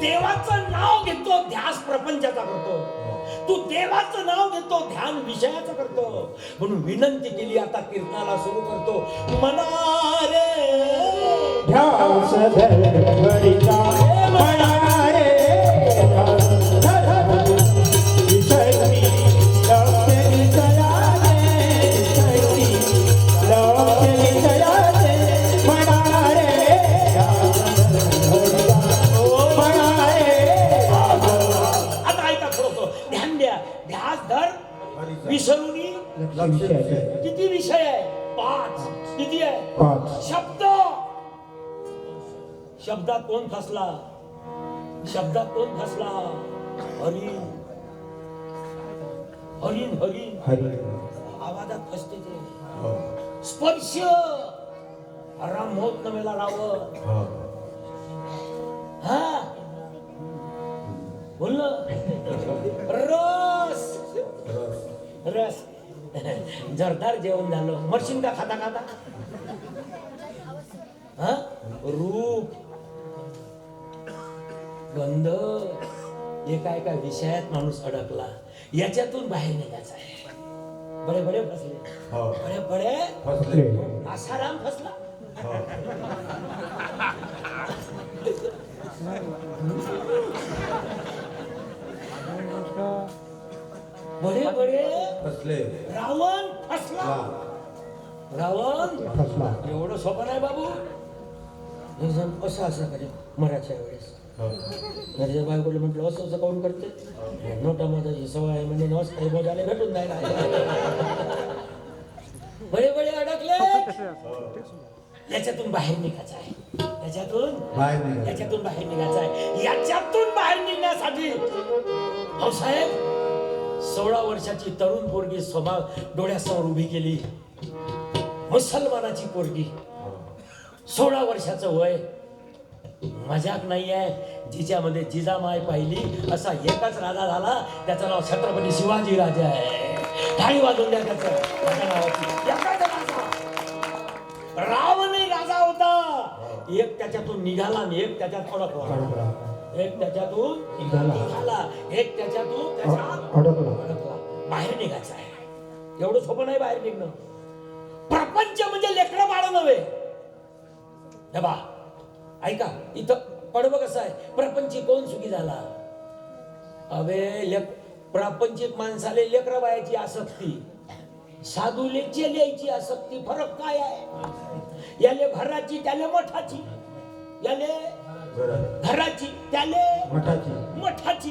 देवाचं नाव घेतो ध्यास प्रपंचाचा करतो. तू देवाचं नाव घेतो ध्यान विषयाचं करतो. म्हणून विनंती केली आता कीर्तनाला सुरू करतो. मना रे. ध्यास धरवरिता विसरूनी विषयाचे किती विषय आहे? पाच. किती आहे? पाच. शब्द! शब्दात कोण फसला? शब्दात कोण फसला? हरिण हरिण हरिण हरी. आवाजात फसते ते. स्पर्श! आराम होत नव्हेला रावत हा. बोललं? रस. रस. जरदार जेवण झालं. मरशील का खाता खाता. हा? रूप. गंध. एका एका विषयात माणूस अडकला. याच्यातून बाहेर निघायचा आहे. बडे बडे फसले. बडे बडे. फसले. आसाराम फसला. बडे बडे. फसले. रावण फसला. रावण? फसला. एवढं सोपं नाही बाबू. जण असं असं करे मराठ्या वेळेस. घरच्या बायकोला म्हटलं असं असं काऊन करते? नोटा माझी सवय आहे म्हणजे नस काही मोजाले भेटून नाही बळे बळे अडकले. याच्यातून बाहेर निघायचं आहे. याच्यातून? बाहेर. याच्यातून बाहेर निघायचं आहे. याच्यातून बाहेर निघण्यासाठी भाऊसाहेब सोळा वर्षाची तरुण पोरगी स्वभा डोळ्यासमोर उभी केली. मुसलमानाची पोरगी. सोळा वर्षाचं वय. मजाक नाही आहे जिच्यामध्ये जिजामाय पाहिली. असा एकच राजा झाला. त्याचं नाव छत्रपती शिवाजी राजा आहे. टाळी वाजून द्या त्याचं. रावण नावाची. राजा रावणही राजा होता. एक त्याच्यातून निघाला आणि एक त्याच्यात थोडा एक त्याच्यातून. निघाला. एक त्याच्यातून त्याच्यात अडकला. बाहेर निघायचं आहे. एवढं सोपं नाही बाहेर निघणं. प्रपंच म्हणजे लेकरं बाळ नव्हे. हे बा ऐका इथं पडवं कसं आहे? प्रपंची कोण सुखी झाला? अबे लेक प्रापंचिक माणसाले लेकरा बायाची आसक्ती. साधूले चेल्याची आसक्ती. फरक काय आहे? याले घराची त्याले मठाची. याले घराची त्याले मठाची. मठाची.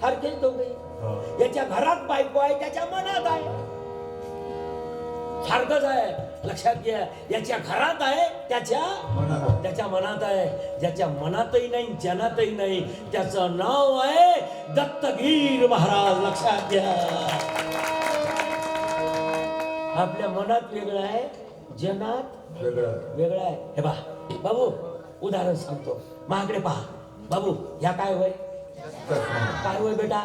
सारखेच दोघे. याच्या घरात बायको आहे त्याच्या मनात आहे. सारखंच आहे. लक्षात घ्या. याच्या घरात आहे त्याच्या. त्याच्या मनात आहे. ज्याच्या मनातही नाही जनातही नाही त्याचं नाव आहे दत्तगीर महाराज. लक्षात घ्या. आपल्या मनात वेगळं आहे जनात वेगळं. वेगळं आहे. हे बा बाबू उदाहरण सांगतो. महाकडे पहा. बाबू ह्या काय होय काय होय बेटा?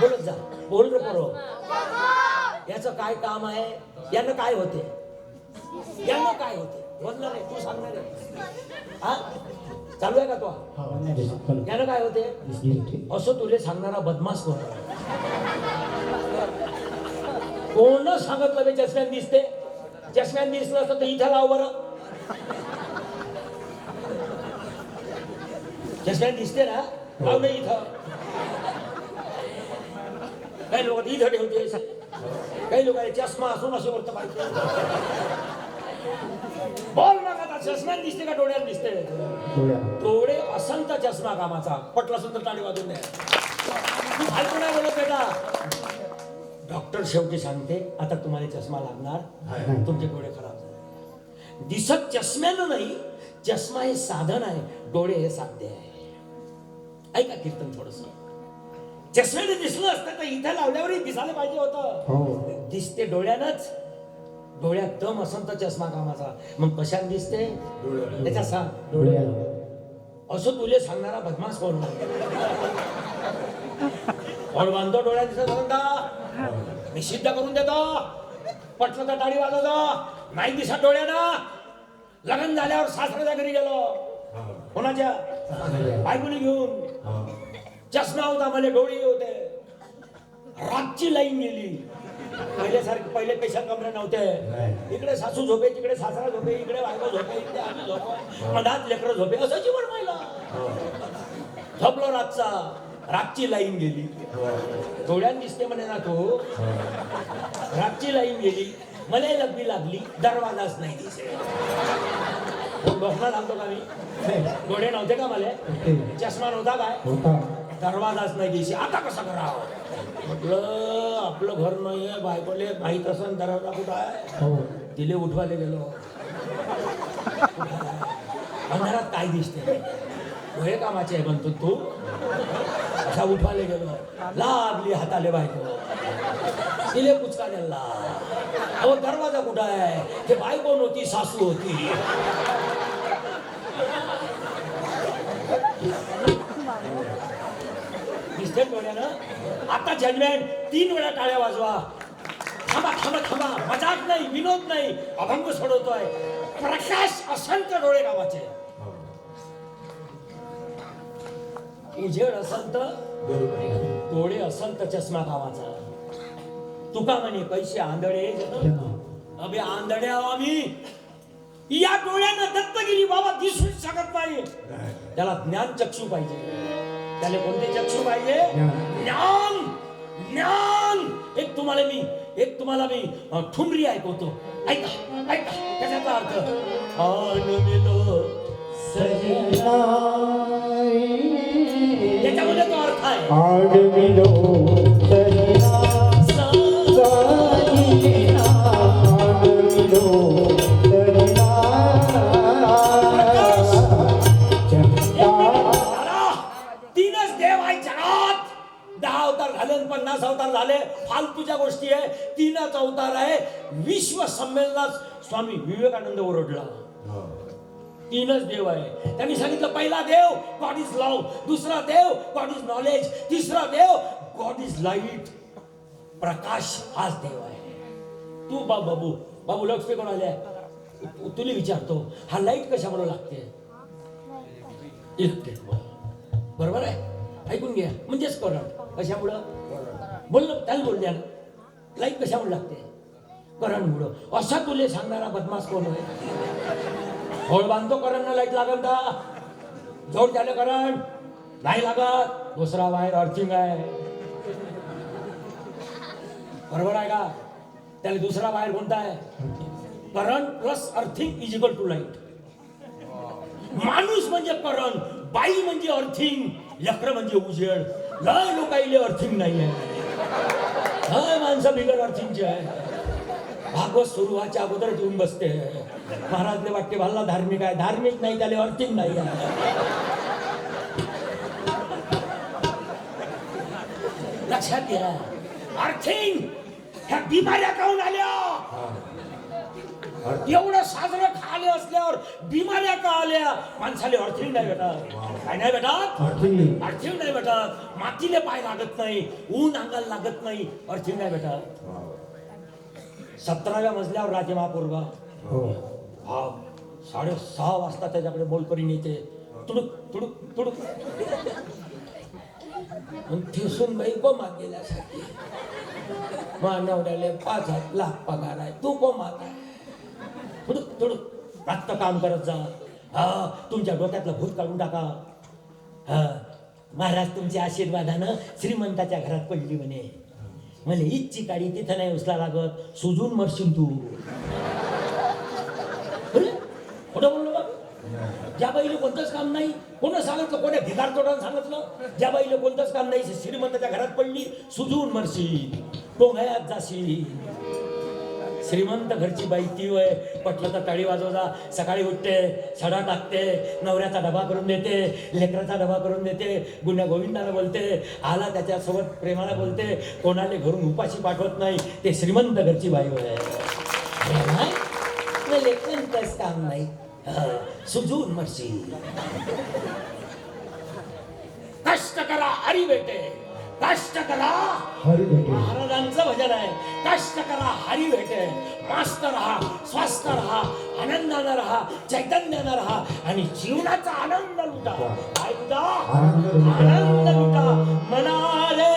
बोलत जा. बोल रे पोरो. याचं काय काम आहे? यानं काय होते? यानं काय होते? बोलणार आहे. तू सांगणार हा? चालू आहे का तो? यानं काय होते? असं तुले सांगणारा बदमाश कोण? कोण सांगितलं बे? चष्म्यात दिसते? चष्म्यात दिसलं असतं तर इथं लाव बरं. चष्म्यात दिसते ना लाव नाही इथं काही लोक इथं ठेवते काही लोक चष्मा असून असे करतं पाहिजे बोल आता चष्म्यात दिसते का डोळ्यात दिसते डोळे असंत चष्मा कामाचा पटला सुंदर टाळी वाजून द्या नाही बोलत बेटा डॉक्टर शेवटी सांगते आता तुम्हाला चष्मा लागणार. तुमचे डोळे खराब झाले दिसत चष्म्यानं नाही चष्मा हे साधन आहे डोळे हे साध्य आहे. ऐका कीर्तन थोडस. चष्म्याने दिसलं असतं तर इथं लावल्यावरही दिसायला पाहिजे होतं. हो. दिसते डोळ्यानंच. डोळ्यात दम असन तर चष्मा कामाचा. मग कशात दिसते? डोळ्यात. त्याच्या सांग. डोळ्या असं तुले सांगणारा बदमाश कोण फळ बांधतो डोळ्यात दिसत मी सिद्ध करून देतो. पटलं तर टाळी वाजवतो. नाही दिसत डोळ्यानं. लग्न झाल्यावर सासऱ्याच्या घरी गेलो. कोणाच्या? बायकोने घेऊन. चष्मा होता मला डोळे होते. रातची लाईन गेली. पहिल्यासारखे पहिले पेशा कमरे नव्हते. इकडे सासू झोपे तिकडे सासरा झोपे इकडे बायको झोपे इकडे आम्ही झोपो. मधात लेकरं झोपे. असं जीवन पाहिलं झोपलो रातचा. रातची लाईन गेली. डोळ्यात दिसते म्हणे ना तो. रातची लाईन गेली. मला लग्बी लागली दरवाजाच नाही दिसे बसणार थांबतो का मी? डोळे नव्हते का मला? चष्मा नव्हता काय? दरवाजाच नाही दिसे आता कसं करावं? म्हटलं आपलं घर नाहीये बायकोले माहीत असं दरवाजा कुठं आहे? हो. तिले उठवायला गेलो. अंधारात काय दिसते वय कामाचे आहे म्हणतो तू. असा उठवायला गेलो. लागली हाताले बायको तिले कुचका दिला अहो दरवाजा कुठं आहे? ते बायको नव्हती सासू होती. दिसते डोळ्यानं? आता जजमेंट तीन वेळा टाळ्या वाजवा. थांबा थांबा थांबा. मजाक नाही विनोद नाही. अभंग सोडवतोय. प्रकाश असंत डोळे गावाचे. उजेड असंत डोळे असंत चष्मा गावाचा. तुका म्हणे पैसे आंधळे जण अबे आंधळे आहो आम्ही. या डोळ्यानं दत्तगिरी बाबा दिसू शकत नाही. त्याला ज्ञान चक्षू पाहिजे. त्याला कोणते चक्षू पाहिजे? ज्ञान. ज्ञान. एक तुम्हाला मी एक तुम्हाला मी ठुमरी ऐकवतो. ऐका ऐका त्याच्याचा अर्थ. आनंदिलो सजना पन्नास अवतार झाले. फालतूच्या गोष्टी आहे. तीनच अवतार आहे. विश्व संमेलनात स्वामी विवेकानंद ओरडला. तीनच देव आहे. त्यांनी सांगितलं पहिला देव गॉड इज लव दुसरा देव गॉड इज नॉलेज तिसरा देव गॉड इज लाइट प्रकाश हाच देव आहे. तू बा बाबू बाबू लक्ष्मी कोण आल्या तुला विचारतो हा लाइट कशामुळे लागते? इलेक्ट्रिक बरोबर आहे? ऐकून घ्या. म्हणजेच करंट कशामुळं? बोललो त्याला बोल द्या. लाइट कशामुळे लागते? करंटमुळं असा तुले सांगणारा बदमाश कोण आहे? होळ बांधतो करंट लाइट लागल का जोड झालं करंट नाही लागत. दुसरा वायर अर्थिंग आहे. बरोबर आहे का? त्याला दुसरा वायर कोणता आहे current plus earthing is equal to light माणूस म्हणजे करण बाई म्हणजे अर्थिंग लेकर म्हणजे उजेड. लय लोकाईले अर्थिंग नाही आहे लय माणसं बिगर अर्थिंगची आहे. भागवत सुरुवाच्या अगोदर येऊन बसते. महाराजले वाटते भाला धार्मिक आहे. धार्मिक नाही त्याला अर्थिंग नाही आहे. लक्षात घ्या. अर्थिंग ह्या बिमाऱ्या काऊन आल्या? एवढं साजरं खाले असल्यावर बिमाऱ्या का आल्या? माणसाले अर्थिंग नाही भेटत. काय नाही भेटत? अर्थिंग अर्थिंग नाही भेटत. मातीले पाय लागत नाही. ऊन अंगाला लागत नाही. अर्थिंग नाही भेटत. सतराव्या मजल्यावर राजे महापूर्वा हा साडे सहा वाजता त्याच्याकडे मोलकरीन येते. तुडुक तुडुक तुडुक. ठेसून बाई कोमात गेल्यासाठी मानवड्याला पाच हात लाख पगार आहे. तू कोमात आहे. तुडुक तुडुक. आत्ता काम करत जा. हा तुमच्या डोक्यातलं भूत काढून टाका. हा महाराज तुमच्या आशीर्वादानं श्रीमंताच्या घरात पडली म्हणे. म्हणजे इच्छी काढी तिथं नाही उचला लागत. सुजून मरशील तू. खोटं बोललो का ज्या बाईला कोणतंच काम नाही कोणा सांगितलं कोण्या भिकार तोडानं सांगितलं ज्या बाईला कोणतंच काम नाही श्रीमंताच्या घरात पडली सुजून मरशी टोंगयात जाशील. श्रीमंत घरची बाई ती वय पटलं तर ताळी वाजवता सकाळी उठते सडा टाकते नवऱ्याचा डबा करून देते लेकराचा डबा करून देते गुन्ह्या गोविंदाला बोलते आला त्याच्यासोबत प्रेमाला बोलते कोणाला घरून उपाशी पाठवत नाही ते श्रीमंत घरची बाई वय. लेखनच काम नाही. सुजून मरशी कष्ट करा हरी बेटे कष्ट करा हरी भेटे. महाराजांचं भजन आहे. कष्ट करा हरी भेटे. मस्त राहा स्वस्थ राहा आनंदानं राहा चैतन्यानं राहा आणि जीवनाचा आनंद लुटा. आनंद आनंद लुटा. म्हणाले